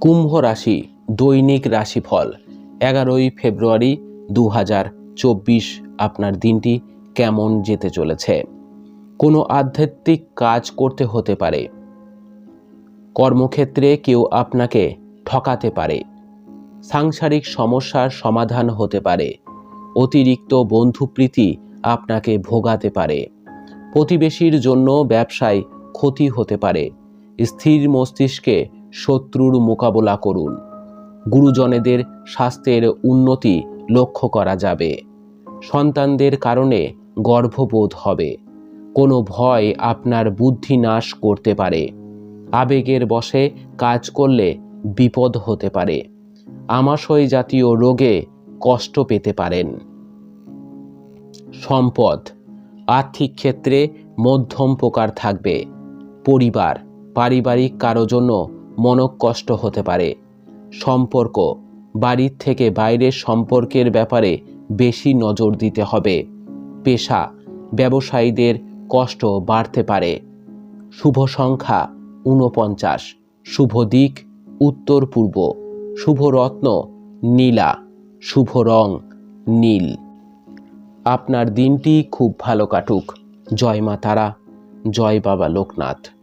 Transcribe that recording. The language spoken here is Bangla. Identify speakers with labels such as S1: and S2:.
S1: কুম্ভ রাশি দৈনিক রাশিফল। এগারোই ফেব্রুয়ারি দু হাজার চব্বিশ আপনার দিনটি কেমন যেতে চলেছে? কোনো আধ্যাত্মিক কাজ করতে হতে পারে। কর্মক্ষেত্রে কেউ আপনাকে ঠকাতে পারে। সাংসারিক সমস্যার সমাধান হতে পারে। অতিরিক্ত বন্ধুপ্রীতি আপনাকে ভোগাতে পারে। প্রতিবেশীর জন্য ব্যবসায় ক্ষতি হতে পারে। স্থির মস্তিষ্কে শত্রুর মোকাবেলা করুন। গুরুজনেদের স্বাস্থ্যের উন্নতি লক্ষ্য করা যাবে। সন্তানদের কারণে গর্ভবোধ হবে। কোনো ভয় আপনার বুদ্ধি নাশ করতে পারে। আবেগের বশে কাজ করলে বিপদ হতে পারে। আমাশয় জাতীয় রোগে কষ্ট পেতে পারেন। সম্পদ, আর্থিক ক্ষেত্রে মধ্যম প্রকার থাকবে। পরিবার, পারিবারিক কারও জন্য মনকষ্ট হতে পারে। সম্পর্ক, বাড়ির থেকে বাইরের সম্পর্কের ব্যাপারে বেশি নজর দিতে হবে। পেশা, ব্যবসায়ীদের কষ্ট বাড়তে পারে। শুভ সংখ্যা, ঊনপঞ্চাশ। শুভ দিক, উত্তর পূর্ব। শুভ রত্ন, নীলা। শুভ রং, নীল। আপনার দিনটি খুব ভালো কাটুক। জয় মা তারা, জয় বাবা লোকনাথ।